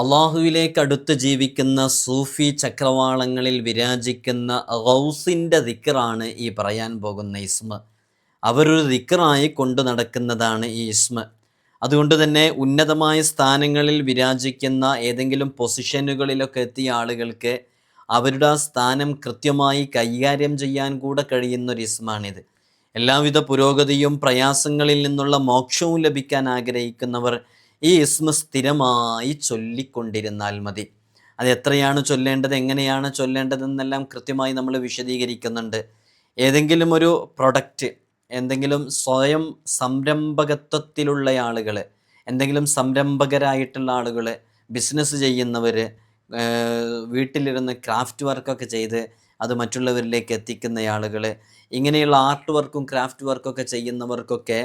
അള്ളാഹുവിലേക്ക് അടുത്ത് ജീവിക്കുന്ന സൂഫി ചക്രവാളങ്ങളിൽ വിരാജിക്കുന്ന ഗൗസിന്റെ ദിക്കറാണ് ഈ പറയാൻ പോകുന്ന ഇസ്മ. അവരൊരു ദിക്കറായി കൊണ്ടു നടക്കുന്നതാണ് ഈ ഇസ്മ. അതുകൊണ്ട് തന്നെ ഉന്നതമായ സ്ഥാനങ്ങളിൽ വിരാജിക്കുന്ന ഏതെങ്കിലും പൊസിഷനുകളിലൊക്കെ എത്തിയ ആളുകൾക്ക് അവരുടെ ആ സ്ഥാനം കൃത്യമായി കൈകാര്യം ചെയ്യാൻ കൂടെ കഴിയുന്ന ഒരു ഇസ്മാണിത്. എല്ലാവിധ പുരോഗതിയും പ്രയാസങ്ങളിൽ നിന്നുള്ള മോക്ഷവും ലഭിക്കാൻ ആഗ്രഹിക്കുന്നവർ ഈ ഇസ്മ സ്ഥിരമായി ചൊല്ലിക്കൊണ്ടിരുന്നാൽ മതി. അത് എത്രയാണ് ചൊല്ലേണ്ടത് എങ്ങനെയാണ് ചൊല്ലേണ്ടതെന്നെല്ലാം കൃത്യമായി നമ്മൾ വിശദീകരിക്കുന്നുണ്ട്. ഏതെങ്കിലും ഒരു പ്രൊഡക്റ്റ് എന്തെങ്കിലും സ്വയം സംരംഭകത്വത്തിലുള്ള ആളുകൾ എന്തെങ്കിലും സംരംഭകരായിട്ടുള്ള ആളുകൾ ബിസിനസ് ചെയ്യുന്നവർ വീട്ടിലിരുന്ന് ക്രാഫ്റ്റ് വർക്കൊക്കെ ചെയ്ത് അത് മറ്റുള്ളവരിലേക്ക് എത്തിക്കുന്ന ആളുകൾ ഇങ്ങനെയുള്ള ആർട്ട് വർക്കും ക്രാഫ്റ്റ് വർക്കൊക്കെ ചെയ്യുന്നവർക്കൊക്കെ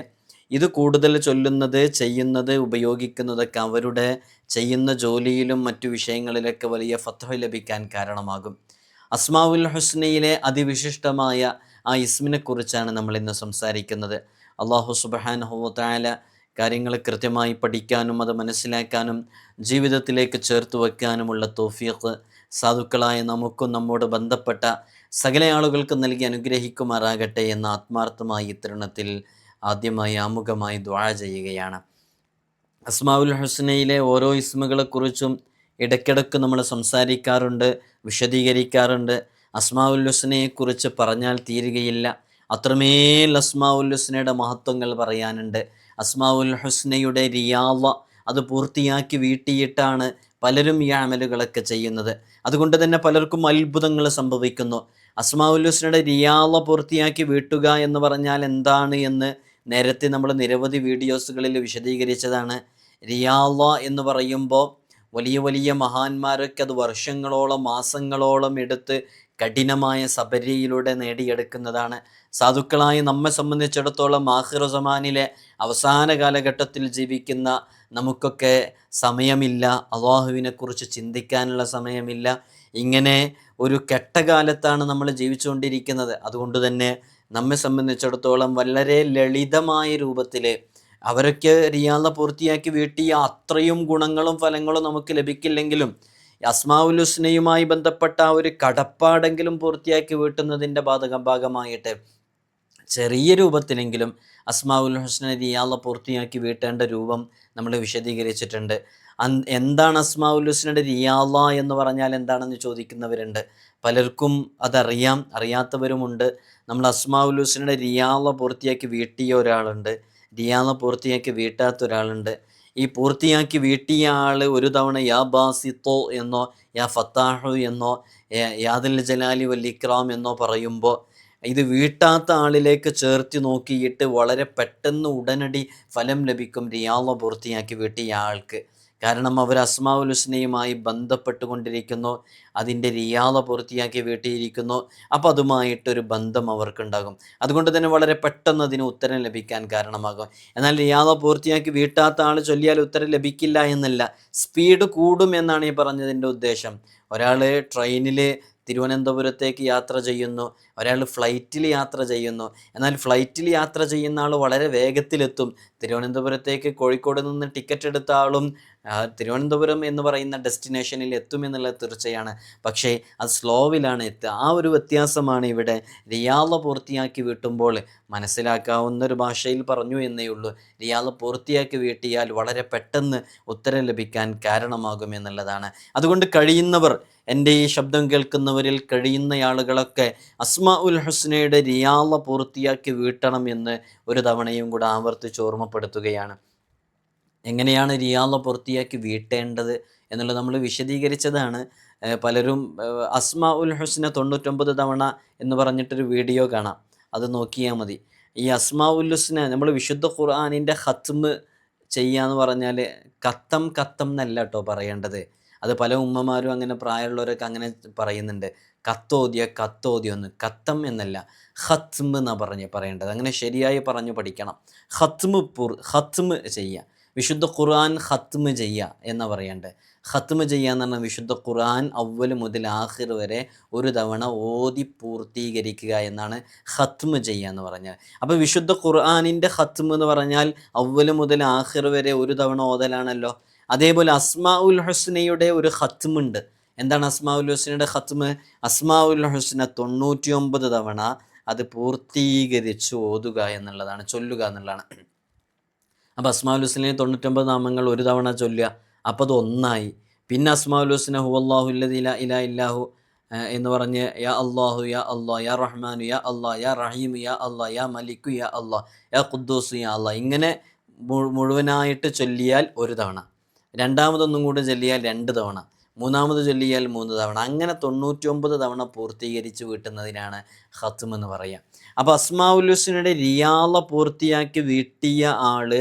ഇത് കൂടുതൽ ചൊല്ലുന്നത് ചെയ്യുന്നത് ഉപയോഗിക്കുന്നതൊക്കെ അവരുടെ ചെയ്യുന്ന ജോലിയിലും മറ്റു വിഷയങ്ങളിലൊക്കെ വലിയ ഫത്വ ലഭിക്കാൻ കാരണമാകും. അസ്മാവുൽ ഹുസ്നയിലെ അതിവിശിഷ്ടമായ ആ ഇസ്മിനെക്കുറിച്ചാണ് നമ്മൾ ഇന്ന് സംസാരിക്കുന്നത്. അള്ളാഹു സുബാനഹുല കാര്യങ്ങൾ കൃത്യമായി പഠിക്കാനും അത് മനസ്സിലാക്കാനും ജീവിതത്തിലേക്ക് ചേർത്ത് വയ്ക്കാനുമുള്ള തോഫീഖ് സാധുക്കളായ നമുക്കും നമ്മോട് ബന്ധപ്പെട്ട സകല ആളുകൾക്കും നൽകി അനുഗ്രഹിക്കുമാറാകട്ടെ എന്ന ആത്മാർത്ഥമായി ഇത്തരുണത്തിൽ ആദ്യമായി ആമുഖമായി ദ്വാഴ ചെയ്യുകയാണ്. അസ്മാവുൽ ഹുസ്നയിലെ ഓരോ ഇസ്മുകളെക്കുറിച്ചും ഇടയ്ക്കിടയ്ക്ക് നമ്മൾ സംസാരിക്കാറുണ്ട് വിശദീകരിക്കാറുണ്ട്. അസ്മാവുൽ ഹുസ്നയെക്കുറിച്ച് പറഞ്ഞാൽ തീരുകയില്ല. അത്രമേൽ അസ്മാവുൽ ഹുസ്നയുടെ മഹത്വങ്ങൾ പറയാനുണ്ട്. അസ്മാവുൽ ഹുസ്നയുടെ റിയാവ അത് പൂർത്തിയാക്കി വീട്ടിയിട്ടാണ് പലരും ഈ അമലുകളൊക്കെ ചെയ്യുന്നത്. അതുകൊണ്ട് തന്നെ പലർക്കും അത്ഭുതങ്ങൾ സംഭവിക്കുന്നു. അസ്മാവുൽ ഹുസ്നയുടെ റിയാവ പൂർത്തിയാക്കി വീട്ടുക എന്ന് പറഞ്ഞാൽ എന്താണ് എന്ന് നേരത്തെ നമ്മൾ നിരവധി വീഡിയോസുകളിൽ വിശദീകരിച്ചതാണ്. റിയാള എന്ന് പറയുമ്പോൾ വലിയ വലിയ മഹാന്മാരൊക്കെ അത് വർഷങ്ങളോളം മാസങ്ങളോളം എടുത്ത് കഠിനമായ സബരിയിലൂടെ നേടിയെടുക്കുന്നതാണ്. സാധുക്കളായി നമ്മെ സംബന്ധിച്ചിടത്തോളം ആഹിറുസമാനിലെ അവസാന കാലഘട്ടത്തിൽ ജീവിക്കുന്ന നമുക്കൊക്കെ സമയമില്ല. അള്ളാഹുവിനെക്കുറിച്ച് ചിന്തിക്കാനുള്ള സമയമില്ല. ഇങ്ങനെ ഒരു കെട്ടകാലത്താണ് നമ്മൾ ജീവിച്ചുകൊണ്ടിരിക്കുന്നത്. അതുകൊണ്ട് തന്നെ നമ്മെ സംബന്ധിച്ചിടത്തോളം വളരെ ലളിതമായ രൂപത്തിൽ അവരൊക്കെ റിയാദ പൂർത്തിയാക്കി വീട്ടിയ അത്രയും ഗുണങ്ങളും ഫലങ്ങളും നമുക്ക് ലഭിക്കില്ലെങ്കിലും അസ്മാവുൽ ഹുസ്നയുമായി ബന്ധപ്പെട്ട ആ ഒരു കടപ്പാടെങ്കിലും പൂർത്തിയാക്കി വീട്ടുന്നതിന്റെ ബാധക ഭാഗമായിട്ട് ചെറിയ രൂപത്തിലെങ്കിലും അസ്മാവുൽ ഹുസ്ന റിയാദ പൂർത്തിയാക്കി വീട്ടേണ്ട രൂപം നമ്മൾ വിശദീകരിച്ചിട്ടുണ്ട്. എന്താണ് അസ്മാവുൽ ഹുസ്നയുടെ റിയാദ എന്ന് പറഞ്ഞാൽ എന്താണെന്ന് ചോദിക്കുന്നവരുണ്ട്. പലർക്കും അതറിയാം അറിയാത്തവരുമുണ്ട്. നമ്മൾ അസ്മാവുൽ ഹുസ്നയുടെ റിയാദ പൂർത്തിയാക്കി വീട്ടിയ ഒരാളുണ്ട്. റിയാള പൂർത്തിയാക്കി വീട്ടാത്ത ഒരാളുണ്ട്. ഈ പൂർത്തിയാക്കി വീട്ടിയ ആൾ ഒരു തവണ യാ ബാസിത്തോ എന്നോ യാ ഫത്താഹു എന്നോ യാദുൽ ജലാലി വല്ലിക്രാം എന്നോ പറയുമ്പോൾ ഇത് വീട്ടാത്ത ആളിലേക്ക് ചേർത്തി നോക്കിയിട്ട് വളരെ പെട്ടെന്ന് ഉടനടി ഫലം ലഭിക്കും റിയാള പൂർത്തിയാക്കി വീട്ടിയ ആൾക്ക്. കാരണം അവർ അസ്മാവുൽ ഹുസ്നയുമായി ബന്ധപ്പെട്ടുകൊണ്ടിരിക്കുന്നു അതിന്റെ റിയാല പൂർത്തിയാക്കി വീട്ടിയിരിക്കുന്നു അപ്പോൾ അതുമായിട്ടൊരു ബന്ധം അവർക്കുണ്ടാകും. അതുകൊണ്ട് തന്നെ വളരെ പെട്ടെന്ന് അതിന് ഉത്തരം ലഭിക്കാൻ കാരണമാകും. എന്നാൽ റിയാല പൂർത്തിയാക്കി വീട്ടാത്ത ആൾ ചൊല്ലിയാൽ ഉത്തരം ലഭിക്കില്ല എന്നല്ല സ്പീഡ് കൂടും എന്നാണ് ഈ പറഞ്ഞതിന്റെ ഉദ്ദേശം. ഒരാൾ ട്രെയിനിൽ തിരുവനന്തപുരത്തേക്ക് യാത്ര ചെയ്യുന്നു ഒരാൾ ഫ്ലൈറ്റിൽ യാത്ര ചെയ്യുന്നു. എന്നാൽ ഫ്ലൈറ്റിൽ യാത്ര ചെയ്യുന്ന ആൾ വളരെ വേഗത്തിലെത്തും. തിരുവനന്തപുരത്തേക്ക് കോഴിക്കോട് നിന്ന് ടിക്കറ്റ് എടുത്ത ആളും തിരുവനന്തപുരം എന്ന് പറയുന്ന ഡെസ്റ്റിനേഷനിൽ എത്തുമെന്നുള്ളത് തീർച്ചയാണ്. പക്ഷേ അത് സ്ലോവിലാണ് എത്തുക. ആ ഒരു വ്യത്യാസമാണ് ഇവിടെ റിയാള പൂർത്തിയാക്കി വീട്ടുമ്പോൾ മനസ്സിലാക്കാവുന്ന ഒരു ഭാഷയിൽ പറഞ്ഞു എന്നേ ഉള്ളൂ. റിയാള പൂർത്തിയാക്കി വീട്ടിയാൽ വളരെ പെട്ടെന്ന് ഉത്തരം ലഭിക്കാൻ കാരണമാകും എന്നുള്ളതാണ്. അതുകൊണ്ട് കഴിയുന്നവർ എന്റെ ഈ ശബ്ദം കേൾക്കുന്നവരിൽ കഴിയുന്ന ആളുകളൊക്കെ അസ്മ ഉൽ ഹുസ്നയുടെ റിയാള പൂർത്തിയാക്കി വീട്ടണം എന്ന് ഒരു തവണയും കൂടെ ആവർത്തിച്ച് ഓർമ്മപ്പെടുത്തുകയാണ്. എങ്ങനെയാണ് റിയാള പൂർത്തിയാക്കി വീട്ടേണ്ടത് എന്നുള്ളത് നമ്മൾ വിശദീകരിച്ചതാണ്. പലരും അസ്മ ഉൽ ഹുസ്ന തൊണ്ണൂറ്റൊമ്പത് തവണ എന്ന് പറഞ്ഞിട്ടൊരു വീഡിയോ കാണാം. അത് നോക്കിയാൽ മതി. ഈ അസ്മാ ഉൽ ഹുസ്ന നമ്മൾ വിശുദ്ധ ഖുർആാനിന്റെ ഹത്മ് ചെയ്യാന്ന് പറഞ്ഞാൽ കത്തം കത്തം എന്നല്ല കേട്ടോ പറയേണ്ടത്. അത് പല ഉമ്മമാരും അങ്ങനെ പ്രായമുള്ളവരൊക്കെ അങ്ങനെ പറയുന്നുണ്ട്. കത്തോതിയ കത്തോതിയൊന്ന് കത്തം എന്നല്ല ഹത്മ് എന്നാണ് പറഞ്ഞ് പറയേണ്ടത്. അങ്ങനെ ശരിയായി പറഞ്ഞു പഠിക്കണം. ഹത്മ് പൂർ ഹത്മ് ചെയ്യുക. വിശുദ്ധ ഖുർആൻ ഹത്മ് ചെയ്യുക എന്ന് പറയേണ്ടത് ഹത്മ് ചെയ്യുക എന്ന് പറഞ്ഞാൽ വിശുദ്ധ ഖുർആൻ അവൽ മുതൽ ആഹിർ വരെ ഒരു തവണ ഓതി പൂർത്തീകരിക്കുക എന്നാണ് ഹത്മ് ചെയ്യുക എന്ന് പറഞ്ഞാൽ. അപ്പോൾ വിശുദ്ധ ഖുർആനിന്റെ ഹത്മ് എന്ന് പറഞ്ഞാൽ അവൽ മുതൽ ആഹിർ വരെ ഒരു തവണ ഓതലാണല്ലോ. അതേപോലെ അസ്മാ ഉൽ ഹുസ്നയുടെ ഒരു ഖത്മുണ്ട് എന്താണ് അസ്മാ ഉൽ ഹുസ്നയുടെ ഖത്മ്? അസ്മാ ഉൽ ഹുസ്ന തൊണ്ണൂറ്റി ഒമ്പത് തവണ അത് പൂർത്തീകരിച്ച് ഓതുക എന്നുള്ളതാണ് ചൊല്ലുക എന്നുള്ളതാണ്. അപ്പോൾ അസ്മാഉൽ ഹുസ്നയെ തൊണ്ണൂറ്റൊമ്പത് നാമങ്ങൾ ഒരു തവണ ചൊല്ലുക. അപ്പോൾ അത് ഒന്നായി. പിന്നെ അസ്മാഉൽ ഹുസ്ന ഹു അള്ളാഹു ഇല്ല ഇലാ ഇല്ലാഹു എന്ന് പറഞ്ഞ് യാ അള്ളാഹു യാ അള്ളാഹ് യാ റഹ്മാൻ യാ അള്ളാഹ് യാ റഹീം യാ അള്ളാഹ് യാ മലിക്കു യാ അള്ളാഹ് യാ ഖുദ്ദൂസ് യാ അള്ളാഹ് ഇങ്ങനെ മുഴുവനായിട്ട് ചൊല്ലിയാൽ ഒരു തവണ. രണ്ടാമതൊന്നും കൂടെ ചൊല്ലിയാൽ രണ്ട് തവണ. മൂന്നാമത് ചൊല്ലിയാൽ മൂന്ന് തവണ. അങ്ങനെ തൊണ്ണൂറ്റൊമ്പത് തവണ പൂർത്തീകരിച്ച് വീട്ടുന്നതിനാണ് ഹത്തുമെന്ന് പറയുക. അപ്പോൾ അസ്മാഉലുസിനുടെ റിയാള പൂർത്തിയാക്കി വീട്ടിയ ആൾ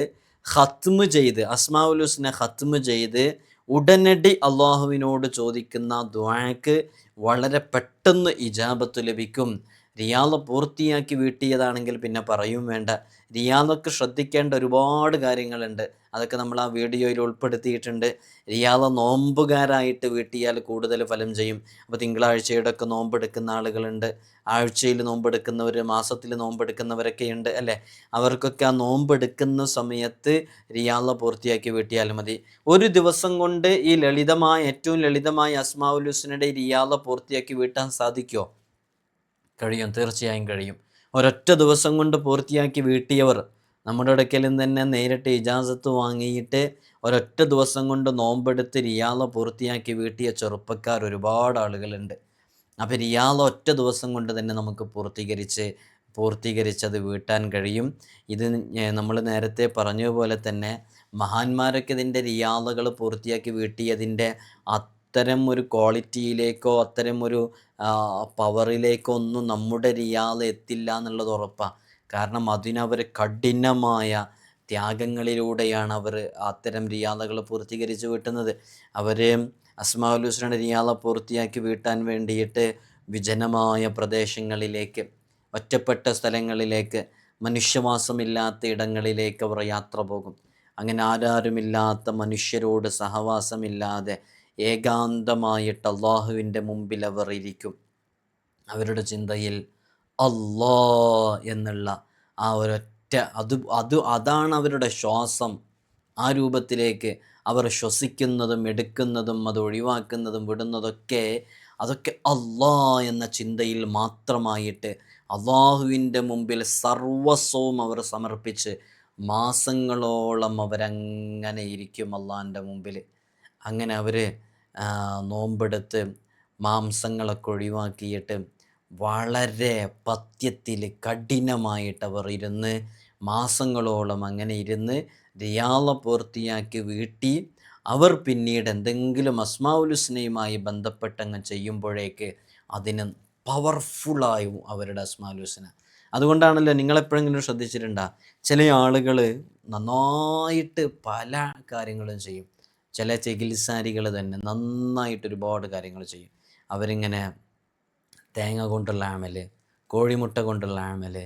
ഖത്മ് ചെയ്ത് അസ്മാവുലൂസിനെ ഖത്മ് ചെയ്ത് ഉടനടി അള്ളാഹുവിനോട് ചോദിക്കുന്ന ദ്വാക്ക് വളരെ പെട്ടെന്ന് ഇജാബത്ത് ലഭിക്കും. റിയാദ പൂർത്തിയാക്കി വീട്ടിയതാണെങ്കിൽ പിന്നെ പറയും വേണ്ട. റിയാദൊക്കെ ശ്രദ്ധിക്കേണ്ട ഒരുപാട് കാര്യങ്ങളുണ്ട്. അതൊക്കെ നമ്മൾ ആ വീഡിയോയിൽ ഉൾപ്പെടുത്തിയിട്ടുണ്ട്. റിയാദ നോമ്പുകാരായിട്ട് വീട്ടിയാൽ കൂടുതൽ ഫലം ചെയ്യും. അപ്പോൾ തിങ്കളാഴ്ചയുടെ ഒക്കെ നോമ്പെടുക്കുന്ന ആളുകളുണ്ട്. ആഴ്ചയിൽ നോമ്പെടുക്കുന്നവർ മാസത്തിൽ നോമ്പെടുക്കുന്നവരൊക്കെ ഉണ്ട് അല്ലേ? അവർക്കൊക്കെ ആ നോമ്പെടുക്കുന്ന സമയത്ത് റിയാള പൂർത്തിയാക്കി വീട്ടിയാൽ മതി. ഒരു ദിവസം കൊണ്ട് ഈ ലളിതമായ ഏറ്റവും ലളിതമായ അസ്മാഉൽ ഹുസ്നയുടെ റിയാള പൂർത്തിയാക്കി വീട്ടാൻ സാധിക്കുമോ കഴിയും തീർച്ചയായും കഴിയും. ഒരൊറ്റ ദിവസം കൊണ്ട് പൂർത്തിയാക്കി വീട്ടിയവർ നമ്മുടെ അടുക്കലും തന്നെ നേരിട്ട് ഇജാസത്ത് വാങ്ങിയിട്ട് ഒരൊറ്റ ദിവസം കൊണ്ട് നോമ്പെടുത്ത് റിയാള പൂർത്തിയാക്കി വീട്ടിയ ചെറുപ്പക്കാർ ഒരുപാട് ആളുകളുണ്ട്. അപ്പോൾ റിയാള ഒറ്റ ദിവസം കൊണ്ട് തന്നെ നമുക്ക് പൂർത്തീകരിച്ച് പൂർത്തീകരിച്ചത് വീട്ടാൻ കഴിയും. ഇത് നമ്മൾ നേരത്തെ പറഞ്ഞതുപോലെ തന്നെ മഹാന്മാരൊക്കെ ഇതിന്റെ റിയാളുകൾ പൂർത്തിയാക്കി വീട്ടിയതിന്റെ അത്തരം ഒരു ക്വാളിറ്റിയിലേക്കോ അത്തരം ഒരു പവറിലേക്കോ ഒന്നും നമ്മുടെ റിയാൾ എത്തില്ല എന്നുള്ളത് ഉറപ്പാണ് കാരണം അതിനവർ കഠിനമായ ത്യാഗങ്ങളിലൂടെയാണ് അവർ അത്തരം റിയാദകൾ പൂർത്തീകരിച്ച് വീട്ടുന്നത്. അവർ അസ്മാഉലുസ്ലയുടെ റിയാദ പൂർത്തിയാക്കി വീട്ടാൻ വേണ്ടിയിട്ട് വിജനമായ പ്രദേശങ്ങളിലേക്ക് ഒറ്റപ്പെട്ട സ്ഥലങ്ങളിലേക്ക് മനുഷ്യവാസമില്ലാത്ത ഇടങ്ങളിലേക്ക് അവർ യാത്ര പോകും. അങ്ങനെ ആരാരുമില്ലാത്ത മനുഷ്യരോട് സഹവാസമില്ലാതെ ഏകാന്തമായിട്ട് അള്ളാഹുവിന്റെ മുമ്പിൽ അവർ ഇരിക്കും. അവരുടെ ചിന്തയിൽ അല്ലാ എന്നുള്ള ആ ഒരൊറ്റ അത് അത് അതാണ് അവരുടെ ശ്വാസം. ആ രൂപത്തിലേക്ക് അവർ ശ്വസിക്കുന്നതും എടുക്കുന്നതും അത് ഒഴിവാക്കുന്നതും വിടുന്നതൊക്കെ അതൊക്കെ അള്ളാ എന്ന ചിന്തയിൽ മാത്രമായിട്ട് അള്ളാഹുവിന്റെ മുമ്പിൽ സർവസ്വവും അവർ സമർപ്പിച്ച് മാസങ്ങളോളം അവരങ്ങനെ ഇരിക്കും അള്ളാഹിന്റെ മുമ്പിൽ. അങ്ങനെ അവർ നോമ്പെടുത്ത് മാംസങ്ങളൊക്കെ ഒഴിവാക്കിയിട്ട് വളരെ പത്യത്തിൽ കഠിനമായിട്ട് അവർ ഇരുന്ന് മാസങ്ങളോളം അങ്ങനെ ഇരുന്ന് റിയാള പൂർത്തിയാക്കി വീട്ടി അവർ പിന്നീട് എന്തെങ്കിലും അസ്മാവുലുസ്നയുമായി ബന്ധപ്പെട്ടങ്ങ് ചെയ്യുമ്പോഴേക്ക് അതിന് പവർഫുള്ളായും അവരുടെ അസ്മാലുസ്ന അതുകൊണ്ടാണല്ലോ നിങ്ങളെപ്പോഴെങ്കിലും ശ്രദ്ധിച്ചിട്ടുണ്ടോ ചില ആളുകൾ നന്നായിട്ട് പല കാര്യങ്ങളും ചെയ്യും. ചില ചികിത്സാരികൾ തന്നെ നന്നായിട്ട് ഒരുപാട് കാര്യങ്ങൾ ചെയ്യും. അവരിങ്ങനെ തേങ്ങ കൊണ്ടുള്ള ആമൽ കോഴിമുട്ട കൊണ്ടുള്ള ആമൽ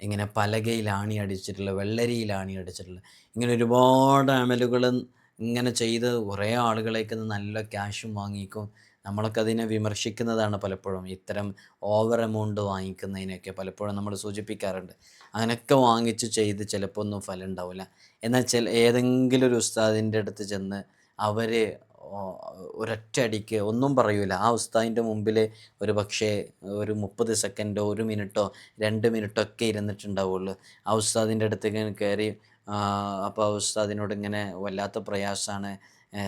ഇങ്ങനെ പലകയിൽ ആണി അടിച്ചിട്ടുള്ള വെള്ളരിയിൽ ആണി അടിച്ചിട്ടുള്ള ഇങ്ങനെ ഒരുപാട് അമലുകൾ ഇങ്ങനെ ചെയ്ത് കുറേ ആളുകളേക്ക് നല്ല ക്യാഷും വാങ്ങിക്കും. നമ്മളൊക്കെ അതിനെ വിമർശിക്കുന്നതാണ് പലപ്പോഴും. ഇത്തരം ഓവർ എമൗണ്ട് വാങ്ങിക്കുന്നതിനൊക്കെ പലപ്പോഴും നമ്മൾ സൂചിപ്പിക്കാറുണ്ട്. അങ്ങനെയൊക്കെ വാങ്ങിച്ച് ചെയ്ത് ചിലപ്പോൾ ഒന്നും ഫലം ഉണ്ടാവില്ല. എന്നാൽ ചില ഏതെങ്കിലും ഒരു ഉസ്താദിന്റെ അടുത്ത് ചെന്ന് അവർ ഒരൊറ്റ അടിക്ക് ഒന്നും പറയൂല. ആ ഉസ്താദിന്റെ മുമ്പിൽ ഒരു പക്ഷേ ഒരു മുപ്പത് സെക്കൻഡോ ഒരു മിനിറ്റോ രണ്ട് മിനിറ്റോ ഒക്കെ ഇരുന്നിട്ടുണ്ടാവുള്ളൂ. ആ ഉസ്താദിന്റെ അടുത്തേക്ക് കയറി അപ്പോൾ ഉസ്താദിനോട് ഇങ്ങനെ വല്ലാത്ത പ്രയാസമാണ്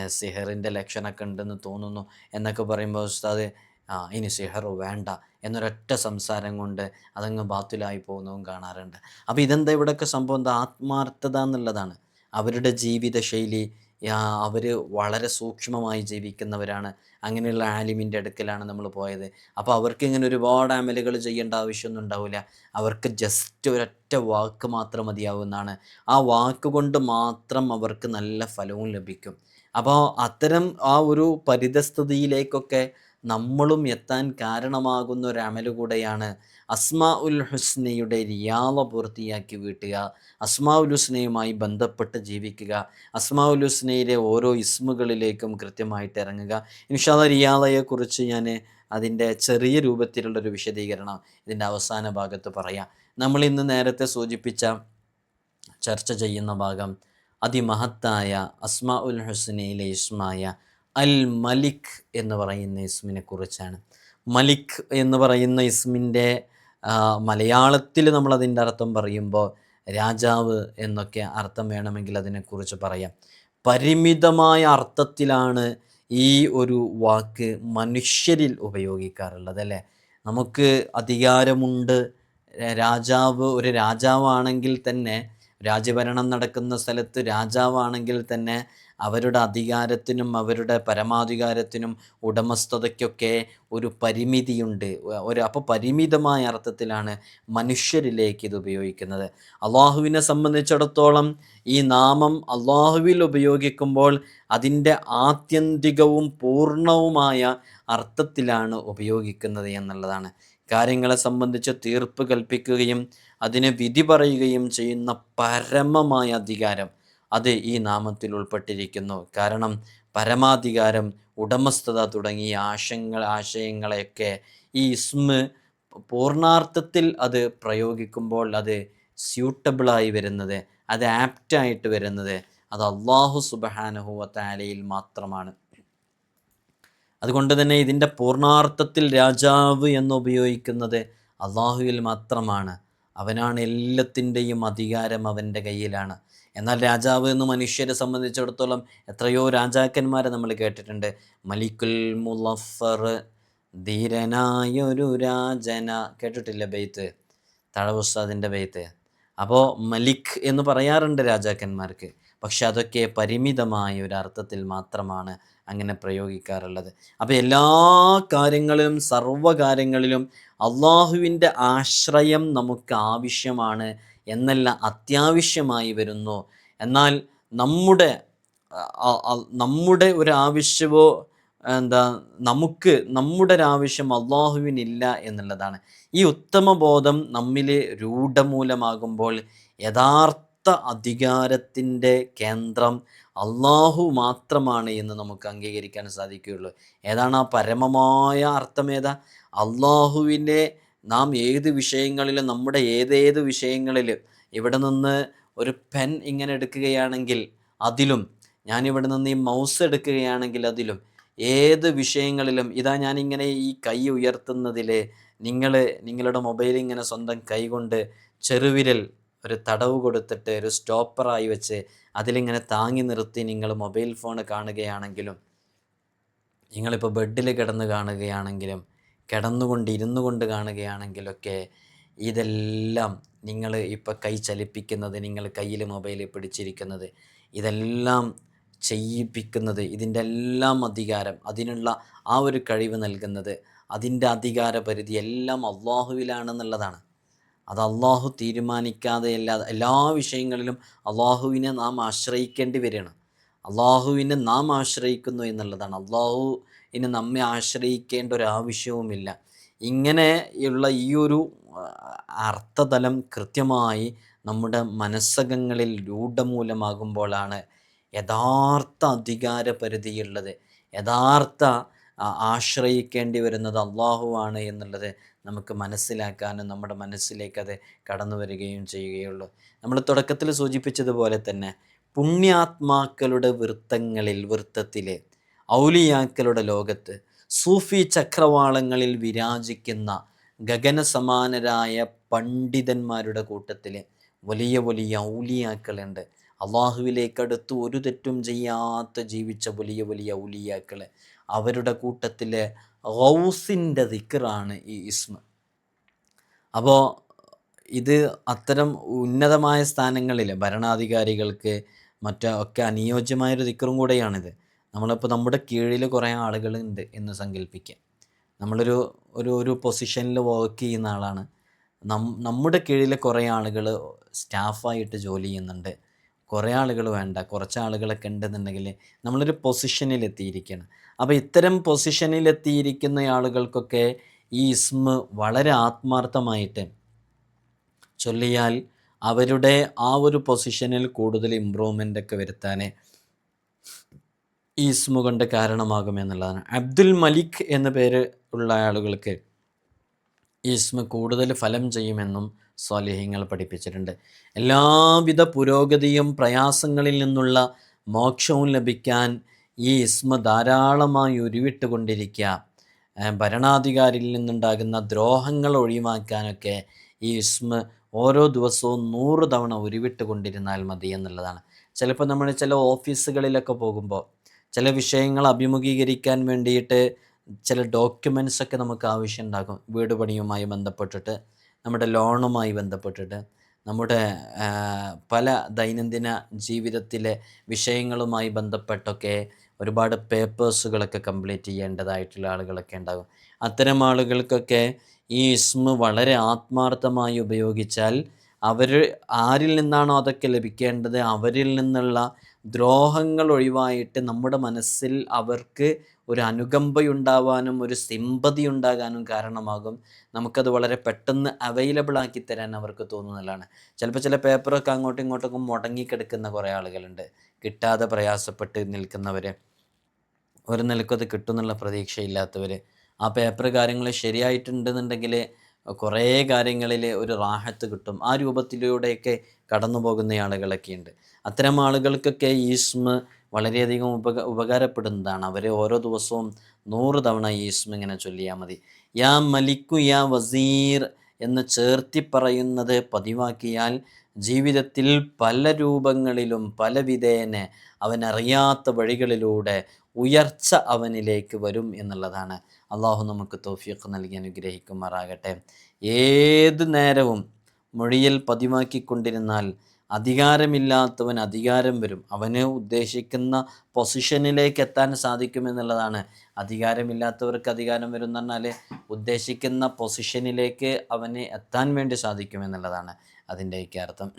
സിഹറിന്റെ ലക്ഷണമൊക്കെ ഉണ്ടെന്ന് തോന്നുന്നു എന്നൊക്കെ പറയുമ്പോൾ ഉസ്താദ് ആ ഇനി സിഹർ വേണ്ട എന്നൊരൊറ്റ സംസാരം കൊണ്ട് അതങ്ങ് ബാത്തിലായി പോകുന്നതും കാണാറുണ്ട്. അപ്പോൾ ഇതെന്താ ഇവിടെയൊക്കെ സംഭവം? എന്താ ആത്മാർത്ഥത എന്നുള്ളതാണ്. അവരുടെ ജീവിത ശൈലി അവർ വളരെ സൂക്ഷ്മമായി ജീവിക്കുന്നവരാണ്. അങ്ങനെയുള്ള ആലിമിന്റെ അടുക്കലാണ് നമ്മൾ പോയത്. അപ്പോൾ അവർക്ക് ഇങ്ങനെ ഒരുപാട് അമലുകൾ ചെയ്യേണ്ട ആവശ്യമൊന്നും ഉണ്ടാവില്ല. അവർക്ക് ജസ്റ്റ് ഒരൊറ്റ വാക്ക് മാത്രം മതിയാവുന്നതാണ്. ആ വാക്ക് കൊണ്ട് മാത്രം അവർക്ക് നല്ല ഫലവും ലഭിക്കും. അപ്പോൾ അത്തരം ആ ഒരു പരിതസ്ഥിതിയിലേക്കൊക്കെ നമ്മളും എത്താൻ കാരണമാകുന്ന ഒരു അമൽ കൂടെയാണ് അസ്മാ ഉൽ ഹുസ്നയുടെ റിയാള പൂർത്തിയാക്കി വീട്ടുക അസ്മാ ഉൽ ഹുസ്നയുമായി ബന്ധപ്പെട്ട് ജീവിക്കുക അസ്മാ ഉൽ ഹുസ്നയിലെ ഓരോ ഇസ്മുകളിലേക്കും കൃത്യമായിട്ട് ഇറങ്ങുക. ഇൻഷാദ റിയാളയെക്കുറിച്ച് ഞാൻ അതിന്റെ ചെറിയ രൂപത്തിലുള്ളൊരു വിശദീകരണം ഇതിന്റെ അവസാന ഭാഗത്ത് പറയാം. നമ്മൾ ഇന്ന് നേരത്തെ സൂചിപ്പിച്ച ചർച്ച ചെയ്യുന്ന ഭാഗം അതിമഹത്തായ അസ്മാ ഉൽ ഹുസ്നയിലെ ഇസ്മായ അൽ മലിക് എന്ന് പറയുന്ന ഇസ്മിനെ കുറിച്ചാണ്. മലിക് എന്ന് പറയുന്ന ഇസ്മിന്റെ മലയാളത്തിൽ നമ്മളതിന്റെ അർത്ഥം പറയുമ്പോൾ രാജാവ് എന്നൊക്കെ അർത്ഥം വേണമെങ്കിൽ അതിനെക്കുറിച്ച് പറയാം. പരിമിതമായ അർത്ഥത്തിലാണ് ഈ ഒരു വാക്ക് മനുഷ്യരിൽ ഉപയോഗിക്കാറുള്ളത് അല്ലേ? നമുക്ക് അധികാരമുണ്ട്. രാജാവ് ഒരു രാജാവാണെങ്കിൽ തന്നെ രാജ്യഭരണം നടക്കുന്ന സ്ഥലത്ത് രാജാവാണെങ്കിൽ തന്നെ അവരുടെ അധികാരത്തിനും അവരുടെ പരമാധികാരത്തിനും ഉടമസ്ഥതയ്ക്കൊക്കെ ഒരു പരിമിതിയുണ്ട്. ഒരു അപ്പോൾ പരിമിതമായ അർത്ഥത്തിലാണ് മനുഷ്യരിലേക്ക് ഇത് ഉപയോഗിക്കുന്നത്. അള്ളാഹുവിനെ സംബന്ധിച്ചിടത്തോളം ഈ നാമം അള്ളാഹുവിൽ ഉപയോഗിക്കുമ്പോൾ അതിന്റെ ആത്യന്തികവും പൂർണവുമായ അർത്ഥത്തിലാണ് ഉപയോഗിക്കുന്നത് എന്നുള്ളതാണ്. കാര്യങ്ങളെ സംബന്ധിച്ച് തീർപ്പ് കൽപ്പിക്കുകയും അതിന് വിധി പറയുകയും ചെയ്യുന്ന പരമമായ അധികാരം അത് ഈ നാമത്തിൽ ഉൾപ്പെട്ടിരിക്കുന്നു. കാരണം പരമാധികാരം ഉടമസ്ഥത തുടങ്ങിയ ആശയങ്ങൾ ആശയങ്ങളെയൊക്കെ ഈ ഇസ്മ് പൂർണാർത്ഥത്തിൽ അത് പ്രയോഗിക്കുമ്പോൾ അത് സ്യൂട്ടബിളായി വരുന്നത് അത് ആപ്റ്റായിട്ട് വരുന്നത് അത് അള്ളാഹു സുബഹാനഹുവ താലയിൽ മാത്രമാണ്. അതുകൊണ്ട് തന്നെ ഇതിന്റെ പൂർണാർത്ഥത്തിൽ രാജാവ് എന്ന് ഉപയോഗിക്കുന്നത് അള്ളാഹുവിൽ മാത്രമാണ്. അവനാണ് എല്ലാത്തിന്റെയും അധികാരം അവന്റെ കയ്യിലാണ്. എന്നാൽ രാജാവ് എന്ന് മനുഷ്യരെ സംബന്ധിച്ചിടത്തോളം എത്രയോ രാജാക്കന്മാരെ നമ്മൾ കേട്ടിട്ടുണ്ട്. മലിക്കുൽ മുലഫർ ധീരനായൊരു രാജന. കേട്ടിട്ടില്ല ബെയ്ത്ത്? തഴവുസ്താദിന്റെ ബെയ്ത്ത്. അപ്പോൾ മലിക് എന്ന് പറയാറുണ്ട് രാജാക്കന്മാർക്ക്. പക്ഷെ അതൊക്കെ പരിമിതമായ ഒരു അർത്ഥത്തിൽ മാത്രമാണ് അങ്ങനെ പ്രയോഗിക്കാറുള്ളത്. അപ്പോൾ എല്ലാ കാര്യങ്ങളിലും സർവകാര്യങ്ങളിലും അള്ളാഹുവിന്റെ ആശ്രയം നമുക്ക് ആവശ്യമാണ് എന്നല്ല അത്യാവശ്യമായി വരുന്നു. എന്നാൽ നമ്മുടെ നമ്മുടെ ഒരു ആവശ്യമോ എന്താ നമുക്ക് നമ്മുടെ ഒരു ആവശ്യം അള്ളാഹുവിനില്ല എന്നുള്ളതാണ്. ഈ ഉത്തമ ബോധം നമ്മിൽ രൂഢമൂലമാകുമ്പോൾ യഥാർത്ഥ അധികാരത്തിന്റെ കേന്ദ്രം അള്ളാഹു മാത്രമാണ് എന്ന് നമുക്ക് അംഗീകരിക്കാൻ സാധിക്കുകയുള്ളൂ. ഏതാണ് ആ പരമമായ അർത്ഥം അള്ളാഹുവിന്റെ നാം ഏത് വിഷയങ്ങളിൽ നമ്മുടെ ഏതേത് വിഷയങ്ങളിൽ ഇവിടെ നിന്ന് ഒരു പെൻ ഇങ്ങനെ എടുക്കുകയാണെങ്കിൽ അതിലും ഞാനിവിടെ നിന്ന് ഈ മൗസ് എടുക്കുകയാണെങ്കിൽ അതിലും ഏത് വിഷയങ്ങളിലും ഇതാ ഞാനിങ്ങനെ ഈ കൈ ഉയർത്തുന്നതിൽ നിങ്ങൾ നിങ്ങളുടെ മൊബൈൽ ഇങ്ങനെ സ്വന്തം കൈ കൊണ്ട് ചെറുവിരൽ ഒരു തടവ് കൊടുത്തിട്ട് ഒരു സ്റ്റോപ്പറായി വെച്ച് അതിലിങ്ങനെ താങ്ങി നിർത്തി നിങ്ങൾ മൊബൈൽ ഫോൺ കാണുകയാണെങ്കിലും നിങ്ങളിപ്പോൾ ബെഡിൽ കിടന്ന് കാണുകയാണെങ്കിലും കിടന്നുകൊണ്ട് ഇരുന്നു കൊണ്ട് കാണുകയാണെങ്കിലൊക്കെ ഇതെല്ലാം നിങ്ങൾ ഇപ്പോൾ കൈ ചലിപ്പിക്കുന്നത് നിങ്ങൾ കയ്യിൽ മൊബൈൽ പിടിച്ചിരിക്കുന്നത് ഇതെല്ലാം ചെയ്യിപ്പിക്കുന്നത് ഇതിന്റെ എല്ലാം അധികാരം അതിനുള്ള ആ ഒരു കഴിവ് നൽകുന്നത് അതിന്റെ അധികാര പരിധി എല്ലാം അള്ളാഹുവിലാണെന്നുള്ളതാണ്. അത് അള്ളാഹു തീരുമാനിക്കാതെ എല്ലാ എല്ലാ വിഷയങ്ങളിലും അള്ളാഹുവിനെ നാം ആശ്രയിക്കേണ്ടി വരികയാണ്. അള്ളാഹുവിനെ നാം ആശ്രയിക്കുന്നു എന്നുള്ളതാണ്. അള്ളാഹു ഇനി നമ്മെ ആശ്രയിക്കേണ്ട ഒരു ആവശ്യവുമില്ല. ഇങ്ങനെയുള്ള ഈ ഒരു അർത്ഥതലം കൃത്യമായി നമ്മുടെ മനസ്സകങ്ങളിൽ രൂഢമൂലമാകുമ്പോഴാണ് യഥാർത്ഥ അധികാര പരിധിയുള്ളത് യഥാർത്ഥ ആശ്രയിക്കേണ്ടി വരുന്നത് അള്ളാഹുവാണ് എന്നുള്ളത് നമുക്ക് മനസ്സിലാക്കാനും നമ്മുടെ മനസ്സിലേക്ക് അത് കടന്നു വരികയും ചെയ്യുകയുള്ളൂ. നമ്മൾ തുടക്കത്തിൽ സൂചിപ്പിച്ചതുപോലെ തന്നെ പുണ്യാത്മാക്കളുടെ വൃത്തങ്ങളിൽ വൃത്തത്തിൽ ഔലിയാക്കളുടെ ലോകത്ത് സൂഫി ചക്രവാളങ്ങളിൽ വിരാജിക്കുന്ന ഗഗനസമാനരായ പണ്ഡിതന്മാരുടെ കൂട്ടത്തിൽ വലിയ വലിയ ഔലിയാക്കളുണ്ട്. അള്ളാഹുവിലേക്കടുത്ത് ഒരു തെറ്റും ചെയ്യാത്ത ജീവിച്ച വലിയ വലിയ ഔലിയാക്കൾ അവരുടെ കൂട്ടത്തിൽ ഗൗസിന്റെ ദിക്കറാണ് ഈ ഇസ്മ. അപ്പോൾ ഇത് അത്തരം ഉന്നതമായ സ്ഥാനങ്ങളിൽ ഭരണാധികാരികൾക്ക് മറ്റൊക്കെ അനുയോജ്യമായൊരു ദിക്കറും കൂടെയാണിത്. നമ്മളിപ്പോൾ നമ്മുടെ കീഴിൽ കുറേ ആളുകളുണ്ട് എന്ന് സങ്കല്പിക്കുക നമ്മളൊരു ഒരു ഒരു പൊസിഷനിൽ വർക്ക് ചെയ്യുന്ന ആളാണ്. നം നമ്മുടെ കീഴിൽ കുറേ ആളുകൾ സ്റ്റാഫായിട്ട് ജോലി ചെയ്യുന്നുണ്ട്. കുറേ ആളുകൾ വേണ്ട കുറച്ച് ആളുകളൊക്കെ ഉണ്ടെന്നുണ്ടെങ്കിൽ നമ്മളൊരു പൊസിഷനിൽ എത്തിയിരിക്കുകയാണ് അപ്പോൾ ഇത്തരം പൊസിഷനിൽ എത്തിയിരിക്കുന്ന ആളുകൾക്കൊക്കെ ഈ ഇസ്മ വളരെ ആത്മാർത്ഥമായിട്ട് ചൊല്ലിയാൽ അവരുടെ ആ ഒരു പൊസിഷനിൽ കൂടുതൽ ഇമ്പ്രൂവ്മെന്റ് ഒക്കെ വരുത്താൻ ഈ ഇസ്മു കാരണമാകും കാരണമാകുമെന്നുള്ളതാണ് അബ്ദുൽ മലിക് എന്ന പേര് ഉള്ള ആളുകൾക്ക് ഈ ഇസ്മ കൂടുതൽ ഫലം ചെയ്യുമെന്നും സ്വാലിഹ്യങ്ങൾ പഠിപ്പിച്ചിട്ടുണ്ട്. എല്ലാവിധ പുരോഗതിയും പ്രയാസങ്ങളിൽ നിന്നുള്ള മോക്ഷവും ലഭിക്കാൻ ഈ ഇസ്മ ധാരാളമായി ഉരുവിട്ടുകൊണ്ടിരിക്കുക. ഭരണാധികാരിയിൽ നിന്നുണ്ടാകുന്ന ദ്രോഹങ്ങൾ ഒഴിവാക്കാനൊക്കെ ഈ ഇസ്മ ഓരോ ദിവസവും നൂറ് തവണ ഉരുവിട്ടുകൊണ്ടിരുന്നാൽ മതി എന്നുള്ളതാണ്. ചിലപ്പോൾ നമ്മൾ ചില ഓഫീസുകളിലൊക്കെ പോകുമ്പോൾ ചില വിഷയങ്ങൾ അഭിമുഖീകരിക്കാൻ വേണ്ടിയിട്ട് ചില ഡോക്യുമെൻസ് ഒക്കെ നമുക്ക് ആവശ്യമുണ്ടാകും. വീട് പണിയുമായി ബന്ധപ്പെട്ടിട്ട് നമ്മുടെ ലോണുമായി ബന്ധപ്പെട്ടിട്ട് നമ്മുടെ പല ദൈനംദിന ജീവിതത്തിലെ വിഷയങ്ങളുമായി ബന്ധപ്പെട്ടൊക്കെ ഒരുപാട് പേപ്പേഴ്സുകളൊക്കെ കംപ്ലീറ്റ് ചെയ്യേണ്ടതായിട്ടുള്ള ആളുകളൊക്കെ ഉണ്ടാകും. അത്തരം ആളുകൾക്കൊക്കെ ഈ ഇസ്മ വളരെ ആത്മാർത്ഥമായി ഉപയോഗിച്ചാൽ അവർ ആരിൽ നിന്നാണോ അതൊക്കെ ലഭിക്കേണ്ടത് അവരിൽ നിന്നുള്ള ദ്രോഹങ്ങൾ ഒഴിവായിട്ട് നമ്മുടെ മനസ്സിൽ അവർക്ക് ഒരു അനുകമ്പയുണ്ടാവാനും ഒരു സിമ്പതി ഉണ്ടാകാനും കാരണമാകും. നമുക്കത് വളരെ പെട്ടെന്ന് അവൈലബിൾ ആക്കി തരാൻ അവർക്ക് തോന്നുന്നതാണ്. ചിലപ്പോൾ ചില പേപ്പറൊക്കെ അങ്ങോട്ടും ഇങ്ങോട്ടൊക്കെ മുടങ്ങിക്കിടക്കുന്ന കുറേ ആളുകളുണ്ട്. കിട്ടാതെ പ്രയാസപ്പെട്ട് നിൽക്കുന്നവർ ഒരു നിലക്കും അത് കിട്ടുമെന്നുള്ള പ്രതീക്ഷയില്ലാത്തവർ ആ പേപ്പർ കാര്യങ്ങൾ ശരിയായിട്ടുണ്ടെന്നുണ്ടെങ്കിൽ കുറേ കാര്യങ്ങളിൽ ഒരു റാഹത്ത് കിട്ടും. ആ രൂപത്തിലൂടെയൊക്കെ കടന്നു പോകുന്ന ആളുകളൊക്കെ ഉണ്ട് അത്തരം ആളുകൾക്കൊക്കെ ഈസ്മ വളരെയധികം ഉപക ഉപകാരപ്പെടുന്നതാണ്. അവർ ഓരോ ദിവസവും നൂറ് തവണ ഈസ്മ ഇങ്ങനെ ചൊല്ലിയാൽ മതി. യാ മലിക്കു യാ വസീർ എന്ന് ചേർത്തി പറയുന്നത് പതിവാക്കിയാൽ ജീവിതത്തിൽ പല രൂപങ്ങളിലും പല വിധേന അവനറിയാത്ത വഴികളിലൂടെ ഉയർച്ച അവനിലേക്ക് വരും എന്നുള്ളതാണ്. അള്ളാഹു നമുക്ക് തോഫിയൊക്കെ നൽകി അനുഗ്രഹിക്കുമാറാകട്ടെ. ഏത് നേരവും മൊഴിയിൽ പതിവാക്കിക്കൊണ്ടിരുന്നാൽ അധികാരമില്ലാത്തവൻ അധികാരം വരും. അവന് ഉദ്ദേശിക്കുന്ന പൊസിഷനിലേക്ക് എത്താൻ സാധിക്കുമെന്നുള്ളതാണ്. അധികാരമില്ലാത്തവർക്ക് അധികാരം വരും എന്ന് പറഞ്ഞാൽ ഉദ്ദേശിക്കുന്ന പൊസിഷനിലേക്ക് അവന് എത്താൻ വേണ്ടി സാധിക്കുമെന്നുള്ളതാണ് അതിന്റെയൊക്കെ അർത്ഥം.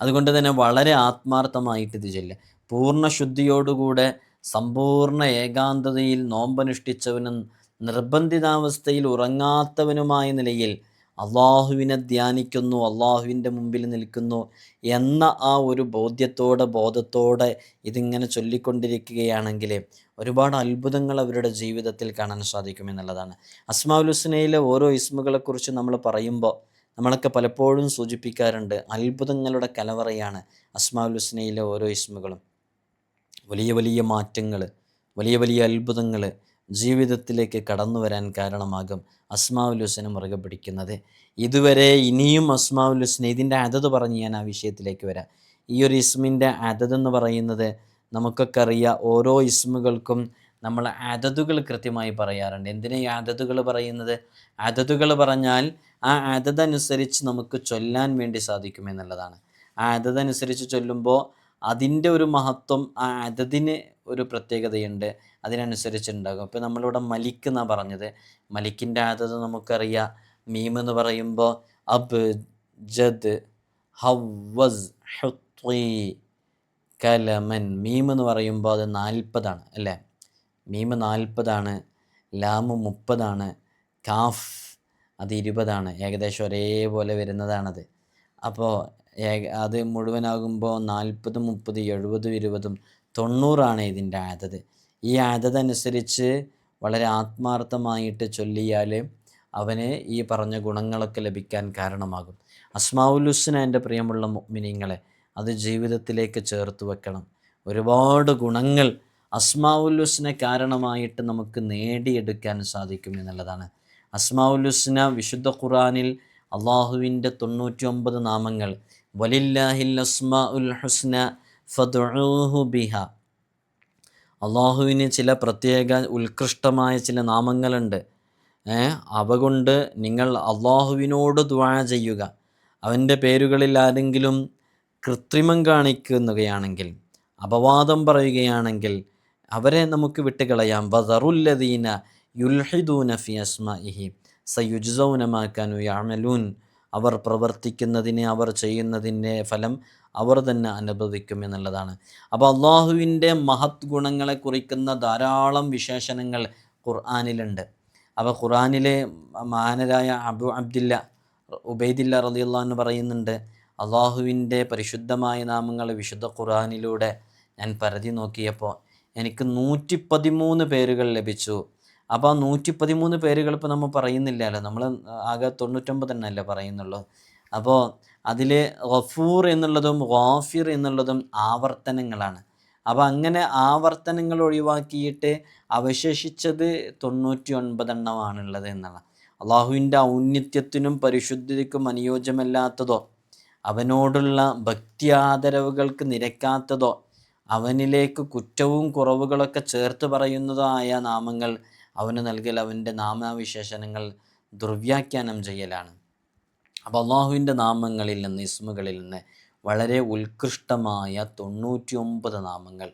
അതുകൊണ്ട് തന്നെ വളരെ ആത്മാർത്ഥമായിട്ട് ഇത് ചെല്ലുക പൂർണ ശുദ്ധിയോടുകൂടെ സമ്പൂർണ ഏകാന്തതയിൽ നോമ്പനുഷ്ഠിച്ചവനും നിർബന്ധിതാവസ്ഥയിൽ ഉറങ്ങാത്തവനുമായ നിലയിൽ അള്ളാഹുവിനെ ധ്യാനിക്കുന്നു അള്ളാഹുവിന്റെ മുമ്പിൽ നിൽക്കുന്നു എന്ന ആ ഒരു ബോധ്യത്തോടെ ബോധത്തോടെ ഇതിങ്ങനെ ചൊല്ലിക്കൊണ്ടിരിക്കുകയാണെങ്കിൽ ഒരുപാട് അത്ഭുതങ്ങൾ അവരുടെ ജീവിതത്തിൽ കാണാൻ സാധിക്കും എന്നുള്ളതാണ്. അസ്മാഉൽ ഹുസ്നയിലെ ഓരോ ഇസ്മുകളെക്കുറിച്ച് നമ്മൾ പറയുമ്പോൾ നമ്മളൊക്കെ പലപ്പോഴും സൂചിപ്പിക്കാറുണ്ട് അത്ഭുതങ്ങളുടെ കലവറയാണ് അസ്മാഉൽ ഹുസ്നയിലെ ഓരോ ഇസ്മുകളും. വലിയ വലിയ മാറ്റങ്ങൾ വലിയ വലിയ അത്ഭുതങ്ങൾ ജീവിതത്തിലേക്ക് കടന്നു വരാൻ കാരണമാകും അസ്മാഉൽ ഹുസനെ മുറുകെ പിടിക്കുന്നത്. ഇതുവരെ ഇനിയും അസ്മാഉൽ ഹുസ്ന ഇതിന്റെ അതത് പറഞ്ഞ് ഞാൻ ആ വിഷയത്തിലേക്ക് വരാം. ഈ ഒരു ഇസ്മിന്റെ അതതെന്ന് പറയുന്നത് നമുക്കൊക്കെ അറിയാം ഓരോ ഇസ്മുകൾക്കും നമ്മൾ അതതുകൾ കൃത്യമായി പറയാറുണ്ട്. എന്തിനാ ഈ അതതുകൾ പറയുന്നത്? അതതുകൾ പറഞ്ഞാൽ ആ അതതനുസരിച്ച് നമുക്ക് ചൊല്ലാൻ വേണ്ടി സാധിക്കുമെന്നുള്ളതാണ്. ആ അതതനുസരിച്ച് ചൊല്ലുമ്പോൾ അതിന്റെ ഒരു മഹത്വം ആ അതതിന് ഒരു പ്രത്യേകതയുണ്ട്. അതിനനുസരിച്ചുണ്ടാകും. ഇപ്പോൾ നമ്മളിവിടെ മലിക്ക് എന്നാണ് പറഞ്ഞത്? മലിക്കിന്റെ അതത് നമുക്കറിയാം. മീം എന്ന് പറയുമ്പോൾ അബ് ജദ് ഹവസ് ഹുത്വി കലമൻ. മീം എന്ന് പറയുമ്പോൾ അത് നാൽപ്പതാണ് അല്ലേ? മീം നാൽപ്പതാണ് ലാമ് മുപ്പതാണ് കാഫ് അത് ഇരുപതാണ്. ഏകദേശം ഒരേപോലെ വരുന്നതാണത്. അപ്പോൾ അത് മുഴുവനാകുമ്പോൾ നാൽപ്പത് മുപ്പത് എഴുപത് ഇരുപതും തൊണ്ണൂറാണ് ഇതിന്റെ ആദത്. ഈ ആദതനുസരിച്ച് വളരെ ആത്മാർത്ഥമായിട്ട് ചൊല്ലിയാൽ അവന് ഈ പറഞ്ഞ ഗുണങ്ങളൊക്കെ ലഭിക്കാൻ കാരണമാകും. അസ്മാഉൽ ഹുസ്ന എന്റെ പ്രിയമുള്ള മിനിങ്ങളെ അത് ജീവിതത്തിലേക്ക് ചേർത്ത് വെക്കണം. ഒരുപാട് ഗുണങ്ങൾ അസ്മാഉൽ ഹുസ്ന കാരണമായിട്ട് നമുക്ക് നേടിയെടുക്കാൻ സാധിക്കും എന്നുള്ളതാണ്. അസ്മാഉൽ ഹുസ്ന വിശുദ്ധ ഖുറാനിൽ അള്ളാഹുവിന്റെ തൊണ്ണൂറ്റി ഒമ്പത് നാമങ്ങൾ അസ്മാ ഹുസ്ന ബിഹ. അള്ളാഹുവിന് ചില പ്രത്യേക ഉത്കൃഷ്ടമായ ചില നാമങ്ങളുണ്ട്. അവ കൊണ്ട് നിങ്ങൾ അള്ളാഹുവിനോട് ദ്വാ ചെയ്യുക. അവന്റെ പേരുകളിൽ ആരെങ്കിലും കൃത്രിമം കാണിക്കുന്നവയാണെങ്കിൽ അപവാദം പറയുകയാണെങ്കിൽ അവരെ നമുക്ക് വിട്ടുകളയാം. വദറുല്ലദീന യുൽഹിദൂന ഫി അസ്മാഇഹി സയുജ്സൗനമാക്കാനു യാമലൂൻ അവർ പ്രവർത്തിക്കുന്നതിനെ അവർ ചെയ്യുന്നതിന്റെ ഫലം അവർ തന്നെ അനുഭവിക്കും എന്നുള്ളതാണ്. അപ്പോൾ അള്ളാഹുവിന്റെ മഹത് ഗുണങ്ങളെ കുറിക്കുന്ന ധാരാളം വിശേഷണങ്ങൾ ഖുർആാനിലുണ്ട്. അപ്പോൾ ഖുർആാനിലെ മാനരായ അബു അബ്ദില്ല ഉബൈദില്ല റലിയുള്ള എന്ന് പറയുന്നുണ്ട് അള്ളാഹുവിന്റെ പരിശുദ്ധമായ നാമങ്ങൾ വിശുദ്ധ ഖുർആാനിലൂടെ ഞാൻ പരതി നോക്കിയപ്പോൾ എനിക്ക് നൂറ്റി പതിമൂന്ന് പേരുകൾ ലഭിച്ചു. അപ്പോൾ ആ നൂറ്റി പതിമൂന്ന് പേരുകൾ ഇപ്പോൾ നമ്മൾ പറയുന്നില്ലല്ലോ. നമ്മൾ ആകെ തൊണ്ണൂറ്റൊമ്പത് എണ്ണല്ലേ പറയുന്നുള്ളൂ. അപ്പോൾ അതിൽ ഗഫൂർ എന്നുള്ളതും ഗാഫിർ എന്നുള്ളതും ആവർത്തനങ്ങളാണ്. അപ്പോൾ അങ്ങനെ ആവർത്തനങ്ങൾ ഒഴിവാക്കിയിട്ട് അവശേഷിച്ചത് തൊണ്ണൂറ്റി ഒൻപതെണ്ണമാണുള്ളത് എന്നുള്ള. അള്ളാഹുവിന്റെ ഔന്നിത്യത്തിനും പരിശുദ്ധിക്കും അനുയോജ്യമല്ലാത്തതോ അവനോടുള്ള ഭക്തി ആദരവുകൾക്ക് നിരക്കാത്തതോ അവനിലേക്ക് കുറ്റവും കുറവുകളൊക്കെ ചേർത്ത് പറയുന്നതോ ആയ നാമങ്ങൾ അവന് നൽകൽ അവന്റെ നാമവിശേഷണങ്ങൾ ദുർവ്യാഖ്യാനം ചെയ്യലാണ്. അപ്പോൾ അള്ളാഹുവിന്റെ നാമങ്ങളിൽ നിന്ന് ഇസ്മുകളിൽ നിന്ന് വളരെ ഉത്കൃഷ്ടമായ തൊണ്ണൂറ്റി ഒമ്പത് നാമങ്ങൾ.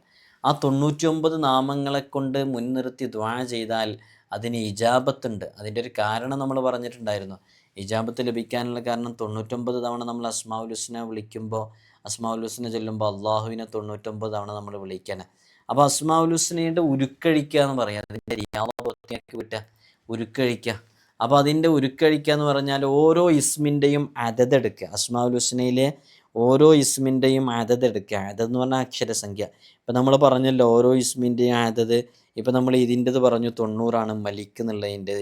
ആ തൊണ്ണൂറ്റി ഒമ്പത് നാമങ്ങളെ കൊണ്ട് മുൻനിർത്തി ദ്വാ ചെയ്താൽ അതിന് ഇജാബത്തുണ്ട്. അതിന്റെ ഒരു കാരണം നമ്മൾ പറഞ്ഞിട്ടുണ്ടായിരുന്നു. ഇജാബത്ത് ലഭിക്കാനുള്ള കാരണം തൊണ്ണൂറ്റൊമ്പത് തവണ നമ്മൾ അസ്മാവുൽ ഹുസ്ന വിളിക്കുമ്പോൾ അസ്മാവുൽ ഹുസ്ന ചൊല്ലുമ്പോൾ അള്ളാഹുവിനെ തൊണ്ണൂറ്റൊമ്പത് തവണ നമ്മൾ വിളിക്കാൻ അപ്പോൾ അസ്മാഉൽ ഹുസ്നയുടെ ഉരുക്കഴിക്കുക എന്ന് പറയാം. അതിന്റെ റിയാള വിട്ട. വിട്ടുക ഉരുക്കഴിക്കുക. അപ്പോൾ അതിന്റെ ഉരുക്കഴിക്കുക എന്ന് പറഞ്ഞാൽ ഓരോ ഇസ്മിന്റെയും അതതെടുക്കുക അസ്മാഉൽ ഹുസ്നയിലെ ഓരോ ഇസ്മിന്റെയും അതതെടുക്കുക അതത് എന്ന് പറഞ്ഞാൽ അക്ഷരസംഖ്യ. ഇപ്പം നമ്മൾ പറഞ്ഞല്ലോ ഓരോ ഇസ്മിന്റെയും അതത്. ഇപ്പം നമ്മൾ ഇതിന്റെത് പറഞ്ഞു തൊണ്ണൂറാണ് മലിക്ക് എന്നുള്ളതിന്റെ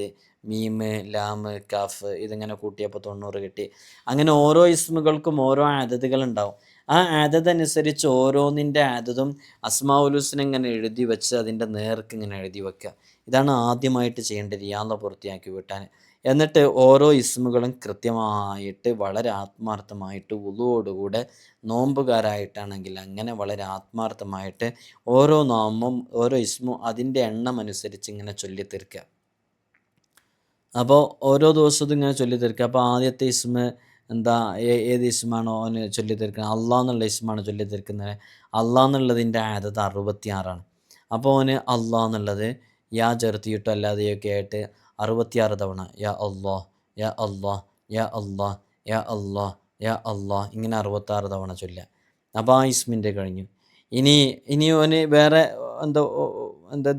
മീമ് ലാമ് കാഫ് ഇതിങ്ങനെ കൂട്ടിയപ്പോൾ തൊണ്ണൂറ് കിട്ടി. അങ്ങനെ ഓരോ ഇസ്മുകൾക്കും ഓരോ ആദതുകൾ ഉണ്ടാവും. ആ ആദത് അനുസരിച്ച് ഓരോന്നിന്റെ ആദതും അസ്മാഉലുസിനെ ഇങ്ങനെ എഴുതി വെച്ച് അതിന്റെ നേർക്ക് ഇങ്ങനെ എഴുതി വെക്കുക. ഇതാണ് ആദ്യമായിട്ട് ചെയ്യേണ്ടത് റിയാള പൂർത്തിയാക്കി വിട്ടാൻ. എന്നിട്ട് ഓരോ ഇസ്മുകളും കൃത്യമായിട്ട് വളരെ ആത്മാർത്ഥമായിട്ട് ഉളുവോടുകൂടെ നോമ്പുകാരായിട്ടാണെങ്കിൽ അങ്ങനെ വളരെ ആത്മാർത്ഥമായിട്ട് ഓരോ നോമ്പും ഓരോ ഇസ്മും അതിന്റെ എണ്ണം അനുസരിച്ച് ഇങ്ങനെ ചൊല്ലിത്തീർക്കുക. അപ്പോൾ ഓരോ ദിവസവും ഇങ്ങനെ ചൊല്ലിത്തീർക്കുക. അപ്പോൾ ആദ്യത്തെ ഇസ്മ എന്താ ഏത് ഇസ്മാണോ അവന് ചൊല്ലിത്തീർക്കുന്നത്? അള്ളാഹ് എന്നുള്ള ഇസ്മാണ് ചൊല്ലിത്തീർക്കുന്നത്? അള്ളാഹ് എന്നുള്ളതിന്റെ ആദത്ത് അറുപത്തിയാറാണ്. അപ്പോൾ അവന് അള്ളാഹ് എന്നുള്ളത് യാ ചേർത്തിയിട്ടോ അല്ലാതെയൊക്കെ ആയിട്ട് അറുപത്തിയാറ് തവണ യാ അള്ളാഹ് യാ അള്ളാഹ് യാ അള്ളാഹ് യാ അള്ളാഹ് യാ അള്ളാഹ് ഇങ്ങനെ അറുപത്താറ് തവണ ചൊല്ലുക. അപ്പോൾ ആ ഇസ്മിന്റെ കഴിഞ്ഞു. ഇനി ഇനി അവന് വേറെ എന്താ എന്താ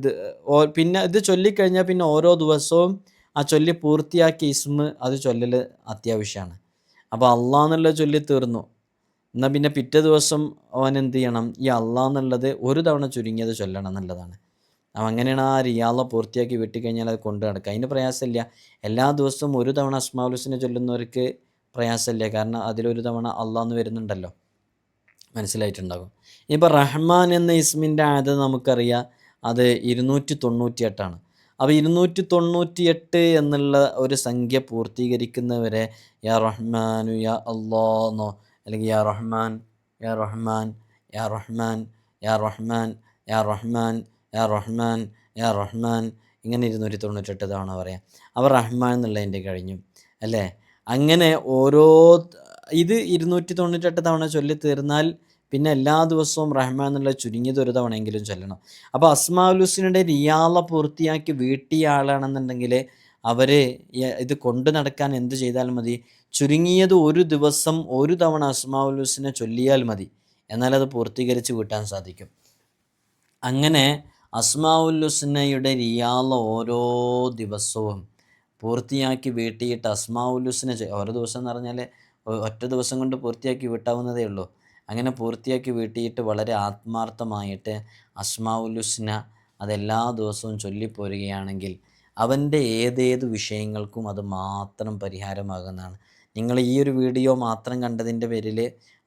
പിന്നെ ഇത് ചൊല്ലിക്കഴിഞ്ഞാൽ പിന്നെ ഓരോ ദിവസവും ആ ചൊല്ലി പൂർത്തിയാക്കിയ ഇസ്മ അത് ചൊല്ലൽ അത്യാവശ്യമാണ്. അപ്പോൾ അള്ളാഹ് എന്നുള്ള ചൊല്ലി തീർന്നു. എന്നാൽ പിന്നെ പിറ്റേ ദിവസം അവൻ എന്ത് ചെയ്യണം? ഈ അള്ളാഹ് എന്നുള്ളത് ഒരു തവണ ചുരുങ്ങിയത് ചൊല്ലണം എന്നുള്ളതാണ്. അപ്പം അങ്ങനെയാണ് ആ റിയാള പൂർത്തിയാക്കി വെട്ടിക്കഴിഞ്ഞാൽ അത് കൊണ്ടു നടക്കുക. അതിന് പ്രയാസമില്ല. എല്ലാ ദിവസവും ഒരു തവണ അസ്മാവുലുസിനെ ചൊല്ലുന്നവർക്ക് പ്രയാസമില്ല. കാരണം അതിലൊരു തവണ അള്ളാന്ന് വരുന്നുണ്ടല്ലോ. മനസ്സിലായിട്ടുണ്ടാകും. ഇപ്പോൾ റഹ്മാൻ എന്ന ഇസ്മിന്റെ ആയത് നമുക്കറിയാം. അത് ഇരുന്നൂറ്റി തൊണ്ണൂറ്റി എട്ടാണ് അപ്പോൾ ഇരുന്നൂറ്റി തൊണ്ണൂറ്റി എട്ട് എന്നുള്ള ഒരു സംഖ്യ പൂർത്തീകരിക്കുന്നവരെ യാ റഹ്മാനു യാ അള്ളാന്നോ അല്ലെങ്കിൽ യാ റഹ്മാൻ യാ റഹ്മാൻ യാ റഹ്മാൻ യാ റഹ്മാൻ യാ റഹ്മാൻ യാ റഹ്മാൻ യാ റഹ്മാൻ. ഇങ്ങനെ ഇരുന്നൂറ്റി തൊണ്ണൂറ്റെട്ട് തവണ പറയാം അവർ റഹ്മാൻ എന്നുള്ളതിന്റെ കഴിഞ്ഞു. അല്ലേ? അങ്ങനെ ഓരോ ഇത് ഇരുന്നൂറ്റി തൊണ്ണൂറ്റെട്ട് തവണ ചൊല്ലി തീർന്നാൽ പിന്നെ എല്ലാ ദിവസവും റഹ്മാൻ എന്നുള്ള ചുരുങ്ങിയത് ഒരു തവണയെങ്കിലും ചൊല്ലണം. അപ്പോൾ അസ്മാലുസിനുടെ റിയാള പൂർത്തിയാക്കി വീട്ടിയ ആളാണെന്നുണ്ടെങ്കിൽ അവർ ഇത് കൊണ്ടു നടക്കാൻ എന്ത് ചെയ്താൽ മതി. ചുരുങ്ങിയത് ഒരു ദിവസം ഒരു തവണ അസ്മാവുലുസിനെ ചൊല്ലിയാൽ മതി. എന്നാൽ അത് പൂർത്തീകരിച്ച് വീട്ടാൻ സാധിക്കും. അങ്ങനെ അസ്മാവുല്ലുസ്നയുടെ റിയാള ഓരോ ദിവസവും പൂർത്തിയാക്കി വീട്ടിയിട്ട് അസ്മാവുല്ലുസ്നെ ഓരോ ദിവസം എന്ന് പറഞ്ഞാൽ ഒറ്റ ദിവസം കൊണ്ട് പൂർത്തിയാക്കി വീട്ടാവുന്നതേ ഉള്ളൂ. അങ്ങനെ പൂർത്തിയാക്കി വീട്ടിയിട്ട് വളരെ ആത്മാർത്ഥമായിട്ട് അസ്മാവുലുസ്ന അതെല്ലാ ദിവസവും ചൊല്ലിപ്പോരുകയാണെങ്കിൽ അവന്റെ ഏതേത് വിഷയങ്ങൾക്കും അത് മാത്രം പരിഹാരമാകുന്നതാണ്. നിങ്ങൾ ഈ ഒരു വീഡിയോ മാത്രം കണ്ടതിന്റെ പേരിൽ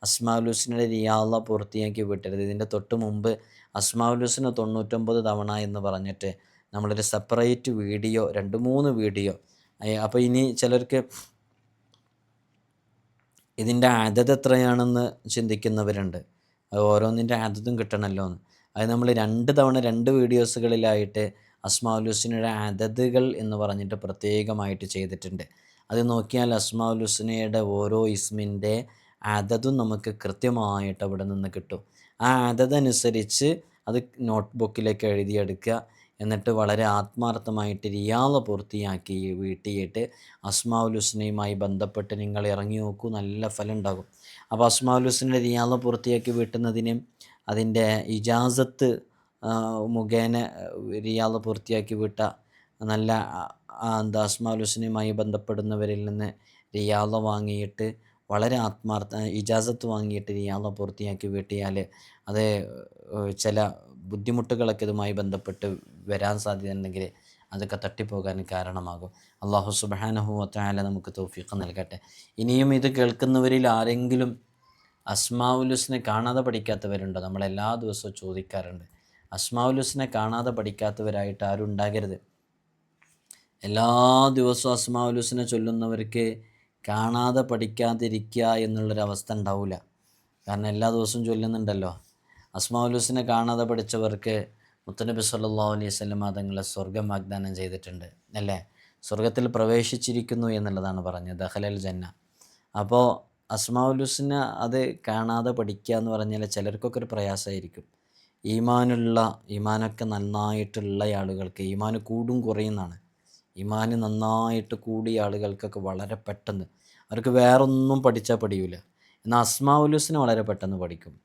അസ്മാവുലുസിന്റെ റിയാള പൂർത്തിയാക്കി വിട്ടരുത്. ഇതിന്റെ തൊട്ട് മുമ്പ് അസ്മാവുലുസിന് തൊണ്ണൂറ്റൊമ്പത് തവണ എന്ന് പറഞ്ഞിട്ട് നമ്മളൊരു സെപ്പറേറ്റ് വീഡിയോ രണ്ട് മൂന്ന് വീഡിയോ അപ്പോൾ ഇനി ചിലർക്ക് ഇതിന്റെ അതത് എത്രയാണെന്ന് ചിന്തിക്കുന്നവരുണ്ട്. അത് ഓരോന്നിന്റെ അതതും കിട്ടണമല്ലോ എന്ന്. അത് നമ്മൾ രണ്ട് തവണ രണ്ട് വീഡിയോസുകളിലായിട്ട് അസ്മാവുലുസിനയുടെ അതതുകൾ എന്ന് പറഞ്ഞിട്ട് പ്രത്യേകമായിട്ട് ചെയ്തിട്ടുണ്ട്. അത് നോക്കിയാൽ അസ്മാവുലുസിനയുടെ ഓരോ ഇസ്മിന്റെ അതതും നമുക്ക് കൃത്യമായിട്ട് അവിടെ നിന്ന് കിട്ടും. ആ അതതനുസരിച്ച് അത് നോട്ട്ബുക്കിലേക്ക് എഴുതിയെടുക്കുക. എന്നിട്ട് വളരെ ആത്മാർത്ഥമായിട്ട് റിയാള പൂർത്തിയാക്കി വീട്ടിയിട്ട് അസ്മാവുൽ ഹുസ്നയുമായി ബന്ധപ്പെട്ട് നിങ്ങൾ ഇറങ്ങി നോക്കൂ നല്ല ഫലം ഉണ്ടാകും അപ്പോൾ അസ്മാവുൽ ഹുസ്നെ റിയാള പൂർത്തിയാക്കി വീട്ടുന്നതിന് അതിന്റെ ഇജാസത്ത് മുഖേന റിയാള പൂർത്തിയാക്കി വിട്ട നല്ല എന്താ അസ്മാവുൽ ഹുസ്നയുമായി ബന്ധപ്പെടുന്നവരിൽ നിന്ന് റിയാള വാങ്ങിയിട്ട് വളരെ ആത്മാർത്ഥ ഇജാസത്ത് വാങ്ങിയിട്ട് റിയാള പൂർത്തിയാക്കി വീട്ടിയാൽ അത് ചില ബുദ്ധിമുട്ടുകളൊക്കെ ഇതുമായി ബന്ധപ്പെട്ട് വരാൻ സാധ്യതയുണ്ടെങ്കിൽ അതൊക്കെ തട്ടിപ്പോകാൻ കാരണമാകും. അള്ളാഹു സുബാനഹു വത്തായാല നമുക്ക് തൗഫീഖ് നൽകട്ടെ. ഇനിയും ഇത് കേൾക്കുന്നവരിൽ ആരെങ്കിലും അസ്മാവുലുസിനെ കാണാതെ പഠിക്കാത്തവരുണ്ടോ? നമ്മൾ എല്ലാ ദിവസവും ചോദിക്കാറുണ്ട്. അസ്മാവുലുസിനെ കാണാതെ പഠിക്കാത്തവരായിട്ട് ആരും ഉണ്ടാകരുത്. എല്ലാ ദിവസവും അസ്മാവുലുസിനെ ചൊല്ലുന്നവർക്ക് കാണാതെ പഠിക്കാതിരിക്കുക എന്നുള്ളൊരവസ്ഥ ഉണ്ടാവില്ല കാരണം എല്ലാ ദിവസവും ചൊല്ലുന്നുണ്ടല്ലോ. അസ്മാവുലുസിനെ കാണാതെ പഠിച്ചവർക്ക് മുത്തനബി സല്ലാ അലൈഹി സ്വലം തങ്ങളെ സ്വർഗം വാഗ്ദാനം ചെയ്തിട്ടുണ്ട് അല്ലേ? സ്വർഗത്തിൽ പ്രവേശിച്ചിരിക്കുന്നു എന്നുള്ളതാണ് പറഞ്ഞത് ദഹലൽ ജന്ന. അപ്പോൾ അസ്മാവുലുസിനെ അത് കാണാതെ പഠിക്കുക എന്ന് പറഞ്ഞാൽ ചിലർക്കൊക്കെ ഒരു പ്രയാസമായിരിക്കും. ഈമാനുള്ള ഈമാനൊക്കെ നന്നായിട്ടുള്ള ആളുകൾക്ക് ഈമാന് കൂടും കുറയുന്നതാണ് ഈമാന് നന്നായിട്ട് കൂടിയ ആളുകൾക്കൊക്കെ വളരെ പെട്ടെന്ന് അവർക്ക് വേറൊന്നും പഠിച്ചാൽ പഠിയൂല. എന്നാൽ അസ്മാവുലുസിനെ വളരെ പെട്ടെന്ന് പഠിക്കും.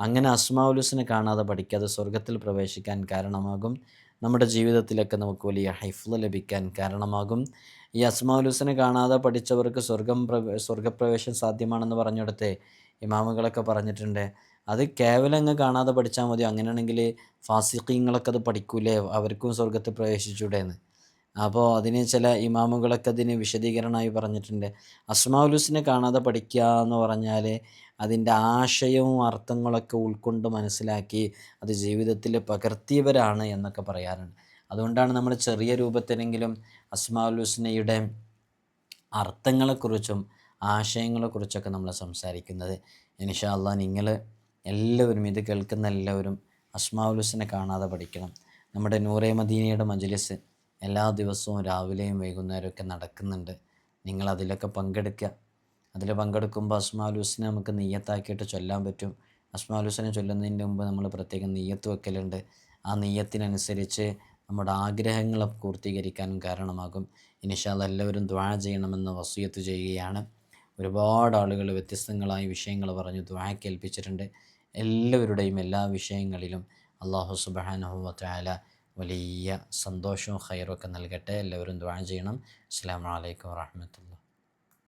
അങ്ങനെ അസ്മാവുലുസിനെ കാണാതെ പഠിക്കാതെ സ്വർഗത്തിൽ പ്രവേശിക്കാൻ കാരണമാകും. നമ്മുടെ ജീവിതത്തിലൊക്കെ നമുക്ക് വലിയ ഹൈഫ്ല ലഭിക്കാൻ കാരണമാകും. ഈ അസ്മാവുലുസിനെ കാണാതെ പഠിച്ചവർക്ക് സ്വർഗം പ്രവേ സ്വർഗപ്രവേശം സാധ്യമാണെന്ന് പറഞ്ഞിടത്തെ ഇമാമുകളൊക്കെ പറഞ്ഞിട്ടുണ്ട്. അത് കേവലം അങ്ങ് കാണാതെ പഠിച്ചാൽ മതി അങ്ങനെയാണെങ്കിൽ ഫാസിഖീങ്ങളൊക്കെ അത് പഠിക്കൂലേ? അവർക്കും സ്വർഗത്തിൽ പ്രവേശിച്ചൂടെ എന്ന് അപ്പോൾ അതിന് ചില ഇമാമുകളൊക്കെ അതിന് വിശദീകരണമായി പറഞ്ഞിട്ടുണ്ട്. അസ്മാവുലുസിനെ കാണാതെ പഠിക്കുക എന്ന് പറഞ്ഞാൽ അതിന്റെ ആശയവും അർത്ഥങ്ങളൊക്കെ ഉൾക്കൊണ്ട് മനസ്സിലാക്കി അത് ജീവിതത്തിൽ പകർത്തിയവരാണ് എന്നൊക്കെ പറയാറുണ്ട്. അതുകൊണ്ടാണ് നമ്മൾ ചെറിയ രൂപത്തിലെങ്കിലും അസ്മാവുലുസ്നയുടെ അർത്ഥങ്ങളെക്കുറിച്ചും ആശയങ്ങളെക്കുറിച്ചൊക്കെ നമ്മൾ സംസാരിക്കുന്നത്. ഇൻഷാല്ല നിങ്ങൾ എല്ലാവരും ഇത് കേൾക്കുന്ന എല്ലാവരും അസ്മാവുലുസിനെ കാണാതെ പഠിക്കണം. നമ്മുടെ നൂറേ മദീനയുടെ മജ്ലിസ് എല്ലാ ദിവസവും രാവിലെയും വൈകുന്നേരമൊക്കെ നടക്കുന്നുണ്ട്. നിങ്ങൾ അതിലൊക്കെ പങ്കെടുക്കുക. അതിൽ പങ്കെടുക്കുമ്പോൾ അസ്മാലുസിനെ നമുക്ക് നെയ്യത്താക്കിയിട്ട് ചൊല്ലാൻ പറ്റും. അസ്മാലുസിനെ ചൊല്ലുന്നതിന്റെ മുമ്പ് നമ്മൾ പ്രത്യേകം നെയ്യത്ത് വെക്കലുണ്ട്. ആ നെയ്യത്തിനനുസരിച്ച് നമ്മുടെ ആഗ്രഹങ്ങളെ പൂർത്തീകരിക്കാനും കാരണമാകും. ഇനിഷാദ് എല്ലാവരും ദ്വാഴ ചെയ്യണമെന്ന് വസൂയത്ത് ചെയ്യുകയാണ്. ഒരുപാട് ആളുകൾ വ്യത്യസ്തങ്ങളായ വിഷയങ്ങൾ പറഞ്ഞു ദ്വാഴ കേൾപ്പിച്ചിട്ടുണ്ട് എല്ലാവരുടെയും എല്ലാ വിഷയങ്ങളിലും അള്ളാഹു സുബാനഹു വത്താല വലിയ സന്തോഷവും ഖൈറും ഒക്കെ നൽകട്ടെ. എല്ലാവരും ദ്വാ ചെയ്യണം. അസ്സാം വലൈക്കും വാഹമത്തുള്ള